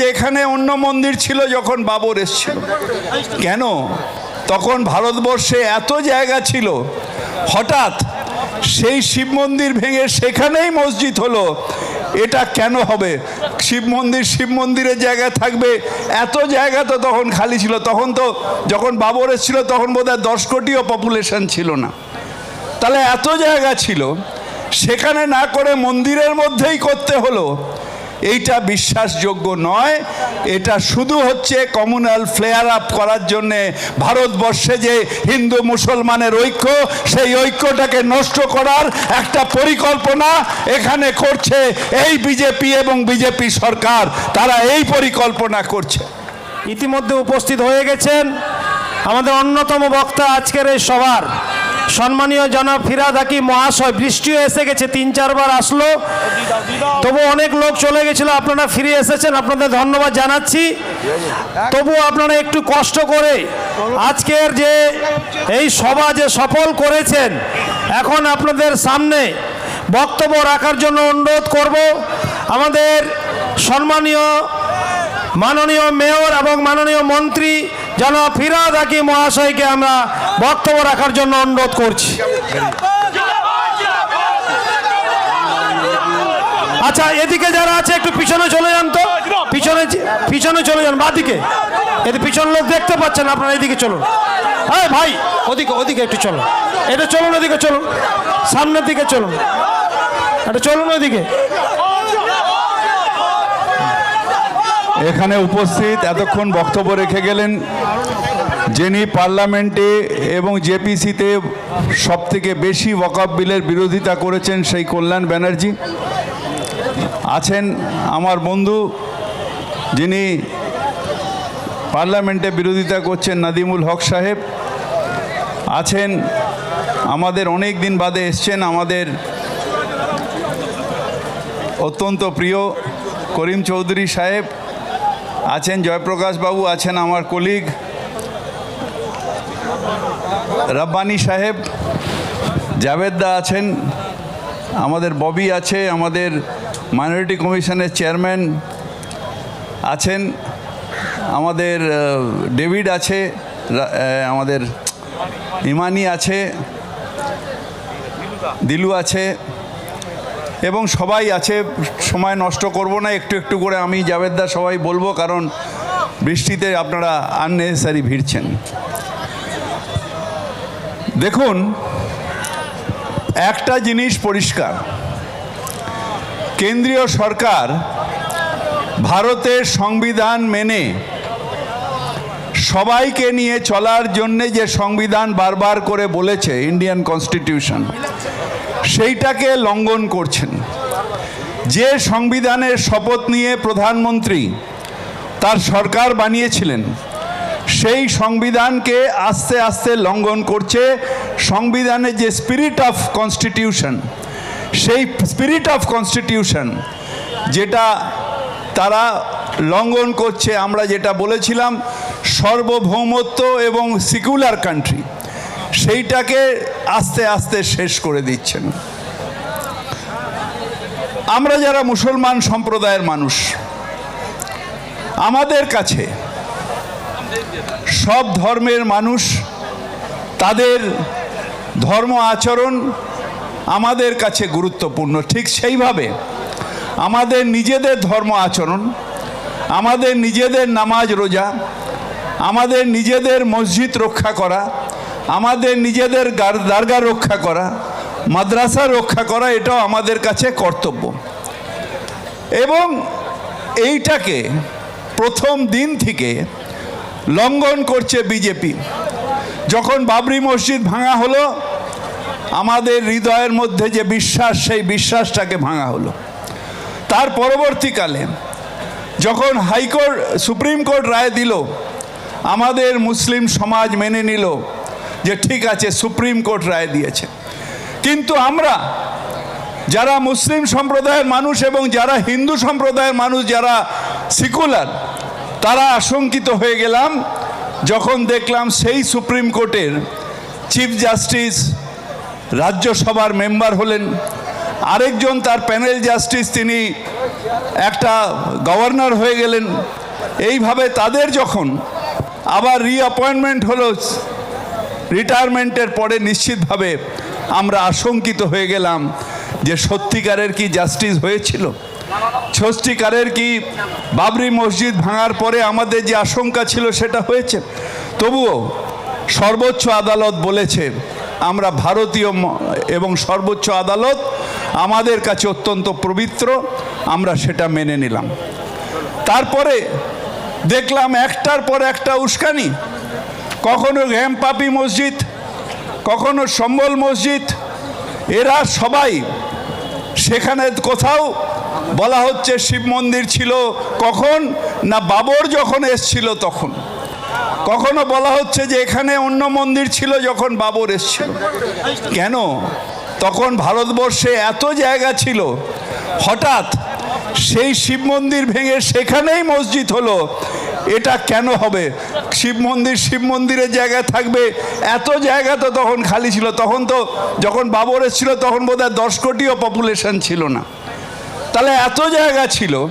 যে এখানে অন্য মন্দির ছিল যখন বাবর এসছিল। কেন? তখন ভারতবর্ষে এত জায়গা ছিল, হঠাৎ সেই শিব মন্দির ভেঙে সেখানেই মসজিদ হলো। এটা কেন হবে? শিব মন্দির, শিব মন্দিরের জায়গায় থাকবে, এত জায়গা তো তখন খালি ছিল। তখন তো যখন বাবর এসেছিল, তখন বোধহয় দশ কোটিও পপুলেশন ছিল না। তাহলে এত জায়গা ছিল, সেখানে না করে মন্দিরের মধ্যেই করতে হলো। এইটা বিশ্বাসযোগ্য নয়। এটা শুধু হচ্ছে কমিউনাল ফ্লেয়ার আপ করার জন্যে ভারতবর্ষে যে হিন্দু মুসলমানের ঐক্য, সেই ঐক্যটাকে নষ্ট করার একটা পরিকল্পনা এখানে করছে এই বিজেপি এবং বিজেপি সরকার। তারা এই পরিকল্পনা করছে। ইতিমধ্যে উপস্থিত হয়ে গেছেন আমাদের অন্যতম বক্তা আজকের এই সভার। সম্মানীয় জনাব ফিরাদ হাকিম মহাশয়, বৃষ্টিও এসে গেছে, তিন চারবার আসলো। তবু অনেক লোক চলে গেছিল, আপনারা ফিরে এসেছেন, আপনাদের ধন্যবাদ জানাচ্ছি। তবু আপনারা একটু কষ্ট করে আজকের যে এই সভা যে সফল করেছেন, এখন আপনাদের সামনে বক্তব্য রাখার জন্য অনুরোধ করব। আমাদের সম্মানীয়, মাননীয় মেয়র এবং মাননীয় মন্ত্রী জনাব ফিরাদ হাকিম মহাশয়কে আমরা বক্তব্য রাখার জন্য অনুরোধ করছি। আচ্ছা এদিকে যারা আছে, একটু পিছনে চলে যান তো। পিছনে পিছনে চলে যান, বাদিকে। এতে পিছন লোক দেখতে পাচ্ছেন, আপনারা এদিকে চলুন। হ্যাঁ ভাই, ওদিকে ওদিকে একটু চলুন। এটা চলুন ওদিকে চলুন। সামনের দিকে চলুন। এটা চলুন ওদিকে এখানে উপস্থিত এতক্ষণ বক্তব্য রেখে গেলেন যিনি পার্লামেন্টে এবং জেপিসিতে সব থেকে বেশি ওয়াকআপ বিলের বিরোধিতা করেছেন সেই কল্যাণ ব্যানার্জি। আছেন আমার বন্ধু যিনি পার্লামেন্টে বিরোধিতা করছেন নাদিমুল হক সাহেব। আছেন আমাদের অনেক দিন বাদে এসছেন আমাদের অত্যন্ত প্রিয় করিম চৌধুরী সাহেব। আছেন জয়প্রকাশ বাবু, আছেন আমার কলিগ রব্বানি সাহেব জাভেদদা আছেন, আমাদের ববি আছে, আমাদের মাইনরিটি কমিশনের চেয়ারম্যান আছেন, আমাদের ডেভিড আছে আমাদের ইমানি আছে, দিলু আছে এবং সবাই আছে, সময় নষ্ট করব না, একটু একটু করে আমি জাভেদদা সবাই বলব, কারণ বৃষ্টিতে আপনারা আননেসেসারি ভিড়ছেন। দেখুন, একটা জিনিস পরিষ্কার, কেন্দ্রীয় সরকার ভারতের সংবিধান মেনে সবাইকে নিয়ে চলার জন্যে যে সংবিধান বারবার করে বলেছে ইন্ডিয়ান কনস্টিটিউশন সেইটাকে লঙ্ঘন করছেন। যে সংবিধানের শপথ নিয়ে প্রধানমন্ত্রী তার সরকার বানিয়েছিলেন, সেই সংবিধানকে আস্তে আস্তে লঙ্ঘন করছে সংবিধানের যে স্পিরিট অফ কনস্টিটিউশন সেই স্পিরিট অফ কনস্টিটিউশন যেটা তারা লঙ্ঘন করছে, আমরা যেটা বলেছিলাম, সার্বভৌমত্ব এবং সিকুলার কান্ট্রি সেইটাকে আস্তে আস্তে শেষ করে দিচ্ছেন। আমরা যারা মুসলমান সম্প্রদায়ের মানুষ, আমাদের কাছে সব ধর্মের মানুষ, তাদের ধর্ম আচরণ আমাদের কাছে গুরুত্বপূর্ণ। ঠিক সেইভাবে আমাদের নিজেদের ধর্ম আচরণ, আমাদের নিজেদের নামাজ রোজা, আমাদের নিজেদের মসজিদ রক্ষা করা আমাদের নিজেদের দারগা রক্ষা করা, মাদ্রাসা রক্ষা করা, এটাও আমাদের কাছে কর্তব্য। এবং এইটাকে প্রথম দিন থেকে লঙ্ঘন করছে বিজেপি। যখন বাবরি মসজিদ ভাঙা হলো, আমাদের হৃদয়ের মধ্যে যে বিশ্বাস, সেই বিশ্বাসটাকে ভাঙা হলো। তার পরবর্তীকালে যখন হাইকোর্ট, সুপ্রিম কোর্ট রায় দিল, আমাদের মুসলিম সমাজ মেনে নিল যে ঠিক আছে, সুপ্রিম কোর্ট রায় দিয়েছে। কিন্তু আমরা, যারা মুসলিম সম্প্রদায়ের মানুষ এবং যারা হিন্দু সম্প্রদায়ের মানুষ, যারা সিকুলার, তারা আশঙ্কিত হয়ে গেলাম, যখন দেখলাম সেই সুপ্রিম কোর্টের চিফ জাস্টিস রাজ্যসভার মেম্বার হলেন। আরেকজন তার প্যানেল জাস্টিস, তিনি একটা গভর্নর হয়ে গেলেন। এইভাবে তাদের যখন আবার রিঅ্যাপয়েন্টমেন্ট হলো রিটায়ারমেন্টের পরে নিশ্চিতভাবে আমরা আশঙ্কিত হয়ে গেলাম যে সত্যিকারের কি জাস্টিস হয়েছিল? সত্যিকারের কি বাবরি মসজিদ ভাঙার পরে আমাদের যে আশঙ্কা ছিল সেটা হয়েছে? তবুও সর্বোচ্চ আদালত বলেছে, আমরা ভারতীয় এবং সর্বোচ্চ আদালত আমাদের কাছে অত্যন্ত পবিত্র, আমরা সেটা মেনে নিলাম। তারপরে দেখলাম একটার পর একটা উস্কানি কখনো ঘ্যামপাপি মসজিদ, কখনো সম্বল মসজিদ, এরা সবাই সেখানে কোথাও বলা হচ্ছে শিব মন্দির ছিল কখন না বাবর যখন এসছিল তখন। কখনো বলা হচ্ছে যে এখানে অন্য মন্দির ছিল যখন বাবর এসছিল। কেন? তখন ভারতবর্ষে এত জায়গা ছিল, হঠাৎ সেই শিব মন্দির ভেঙে সেখানেই মসজিদ হলো এটা কেন হবে? শিব মন্দির শিব মন্দিরের জায়গায় থাকবে, এত জায়গা তো তখন খালি ছিল, তখন তো যখন বাবর এসেছিল তখন বোধ হয় দশ কোটিও পপুলেশন ছিল না। তাহলে এত জায়গা ছিল,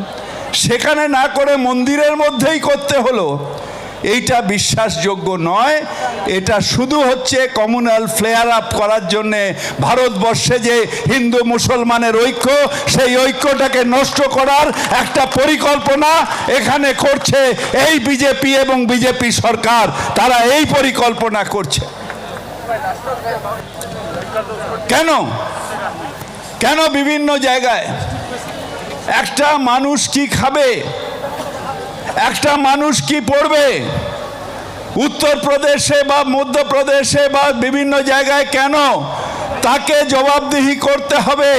সেখানে না করে মন্দিরের মধ্যেই করতে হলো। এইটা বিশ্বাসযোগ্য নয়। এটা শুধু হচ্ছে কমিউনাল ফ্লেয়ার আপ করার জন্যে ভারতবর্ষে যে হিন্দু মুসলমানের ঐক্য, সেই ঐক্যটাকে নষ্ট করার একটা পরিকল্পনা এখানে করছে এই বিজেপি এবং বিজেপি সরকার। তারা এই পরিকল্পনা করছে। কেন? কেন বিভিন্ন জায়গায়? একটা মানুষ কি খাবে? একটা মানুষ কি পড়বে? উত্তরপ্রদেশে বা মধ্যপ্রদেশে বা বিভিন্ন জায়গায় কেন তাকে জবাবদিহি করতে হবে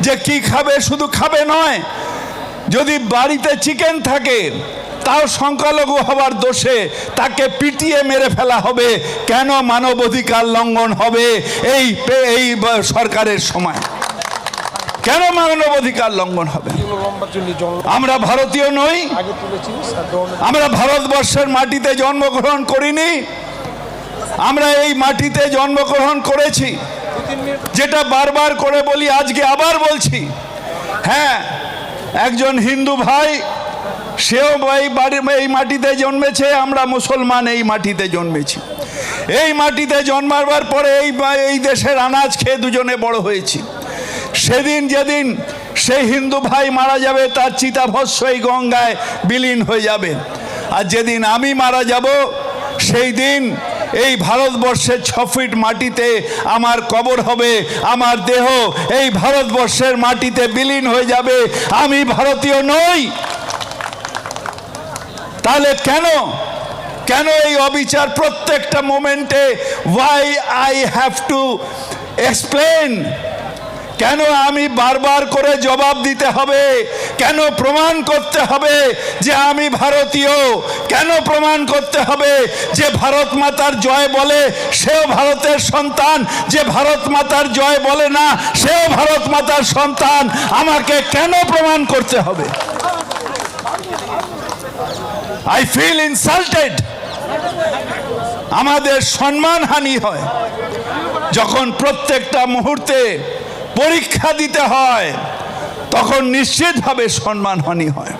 যে কি খাবে, শুধু খাবে নয়, যদি বাড়িতে চিকেন থাকে, তাও সংখ্যালঘু হবার দোষে তাকে পিটিয়ে মেরে ফেলা হবে। কেন মানবাধিকার লঙ্ঘন হবে এই এই সরকারের সময়? কেন মানব অধিকার লঙ্ঘন হবে? আমরা ভারতীয় নই। আমরা ভারতবর্ষের মাটিতে জন্মগ্রহণ করিনি। আমরা এই মাটিতে জন্মগ্রহণ করেছি। যেটা বারবার করে বলি আজকে আবার বলছি। হ্যাঁ একজন হিন্দু ভাই সেও এই বাড়ি এই মাটিতে জন্মেছে আমরা মুসলমান এই মাটিতে জন্মেছি। এই মাটিতে জন্মাবার পরে এই এই দেশের আনাজ খেয়ে দুজনে বড় হয়েছি। সেদিন যেদিন সেই হিন্দু ভাই মারা যাবে, তার চিতাভস্য এই গঙ্গায় বিলীন হয়ে যাবে। আর যেদিন আমি মারা যাব, সেই দিন এই ভারতবর্ষের ছ ফিট মাটিতে আমার কবর হবে, আমার দেহ এই ভারতবর্ষের মাটিতে বিলীন হয়ে যাবে। আমি ভারতীয় নই। তাহলে কেন? কেন এই অবিচার প্রত্যেকটা মোমেন্টে? Why I have to explain কেন আমি বারবার করে জবাব দিতে হবে? কেন প্রমাণ করতে হবে যে আমি ভারতীয়? কেন প্রমাণ করতে হবে যে ভারত মাতার জয় বলে সেও ভারতের সন্তান? যে ভারত মাতার জয় বলে না, সেও ভারত মাতার সন্তান? আমাকে কেন প্রমাণ করতে হবে? আই ফিল ইনসাল্টেড আমাদের সম্মানহানি হয়। যখন প্রত্যেকটা মুহূর্তে পরীক্ষা দিতে হয় তখন নিশ্চিতভাবে সম্মানহানি হয়।